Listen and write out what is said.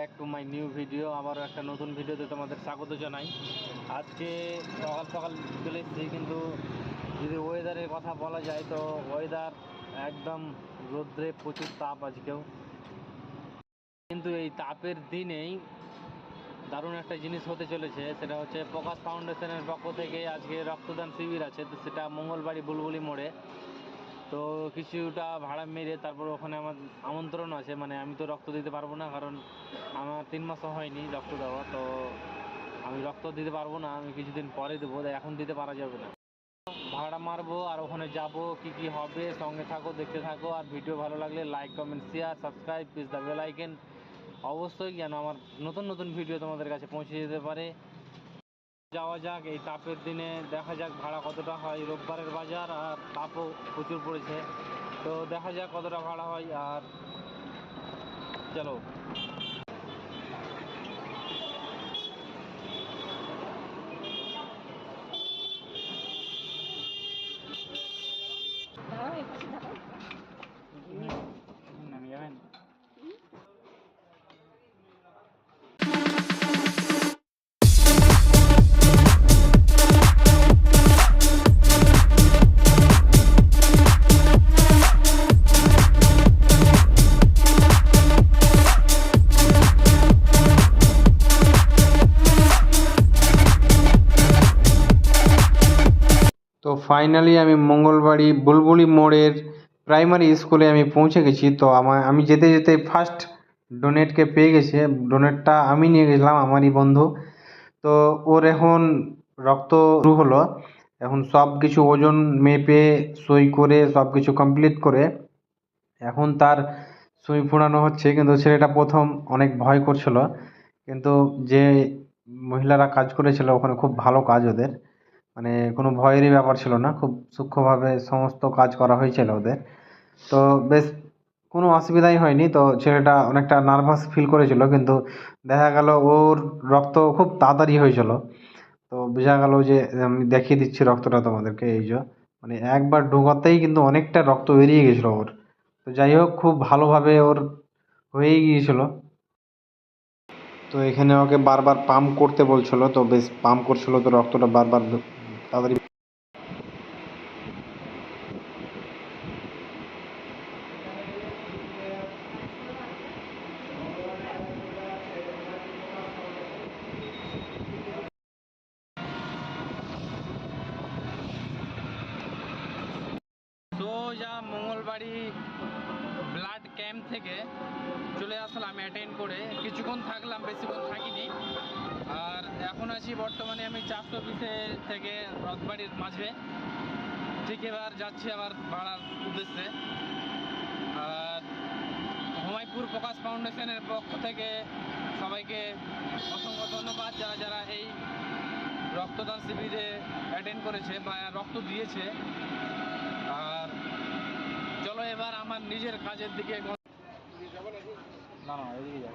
Back to my new video আবারও একটা নতুন ভিডিওতে তোমাদের স্বাগত জানাই। আজকে সকাল সকাল চলে এসেছি, কিন্তু যদি ওয়েদারের কথা বলা যায়, তো ওয়েদার একদম রোদ্রে প্রচুর তাপ আজকেও। কিন্তু এই তাপের দিনেই দারুণ একটা জিনিস হতে চলেছে, সেটা হচ্ছে প্রকাশ ফাউন্ডেশনের পক্ষ থেকে আজকে রক্তদান শিবির আছে, তো সেটা মঙ্গলবাড়ি বুলবুলি মোড়ে। তো কিছুটা ভাড়া মেরে তারপর ওখানে আমার আমন্ত্রণ আছে মানে আমি তো রক্ত দিতে পারব না, কারণ আমার তিন মাসও হয়নি রক্ত দেওয়া, তো আমি রক্ত দিতে পারব না, আমি কিছুদিন পরে দেবো এখন দিতে পারা যাবে না। ভাড়া মারবো আর ওখানে যাব, কি কি হবে, সঙ্গে থাকো, দেখতে থাকো, আর ভিডিও ভালো লাগলে like comment share subscribe please the bell icon অবশ্যই যেন আমার নতুন নতুন ভিডিও তোমাদের কাছে পৌঁছে যেতে পারে। যাওয়া যাক, এই তাপের দিনে দেখা যাক ভাড়া কতটা হয়। রোববারের বাজার আর তাপও প্রচুর পড়েছে। তো দেখা যাক কতটা ভাড়া হয় আর চলো। ফাইনালি আমি মঙ্গলবাড়ি বুলবুলি মোড়ের প্রাইমারি স্কুলে আমি পৌঁছে গেছি। তো আমার আমি যেতে যেতে ফার্স্ট ডোনেটকে পেয়ে গেছে। ডোনেটটা আমি নিয়ে গেছিলাম, আমারই বন্ধু। তো ওর এখন রক্ত শুরু হলো। এখন সব কিছু ওজন মেপে, সই করে, সব কিছু কমপ্লিট করে এখন তার সই ফোড়ানো হচ্ছে। কিন্তু ছেলেটা প্রথম অনেক ভয় করছিল। কিন্তু যে মহিলারা কাজ করেছিল, ওখানে খুব ভালো কাজ ওদের। মানে কোনো ভয়েরই ব্যাপার ছিল না, খুব সূক্ষ্মভাবে সমস্ত কাজ করা হয়েছিল ওদের। তো বেশ কোনো অসুবিধাই হয়নি, তো ছেলেটা অনেকটা নার্ভাস ফিল করেছিল, কিন্তু দেখা গেল ওর রক্ত খুব তাড়াতাড়ি হয়েছিল। তো বোঝা গেল যে, আমি দেখিয়ে দিচ্ছি রক্তটা তোমাদেরকে, এই যে মানে একবার ঢোকাতেই কিন্তু অনেকটা রক্ত বেরিয়ে গেছিল ওর। তো যাই হোক, খুব ভালোভাবে ওর হয়েই গিয়েছিল। তো এখানে ওকে বারবার পাম্প করতে বলছিল, তো বেশ পাম্প করছিল তো রক্তটা বারবার তাড়াতাড়ি মঙ্গলবাড়ি ব্লাড ক্যাম্প থেকে চলে আসলাম অ্যাটেন্ড করে। কিছুক্ষণ থাকলাম বেশিক্ষণ থাকিনি। আর এখন আছি বর্তমানে আমি চারশো অফিসে থেকে রথবাড়ির মাঝে। ঠিক এবার যাচ্ছি আবার ভাড়ার উদ্দেশ্যে। আর হুমায়পুর প্রকাশ ফাউন্ডেশনের পক্ষ থেকে সবাইকে অসংখ্য ধন্যবাদ যারা যারা এই রক্তদান শিবিরে অ্যাটেন্ড করেছে বা রক্ত দিয়েছে। আর চলো এবার আমার নিজের কাজের দিকে না না, এদিকে যাব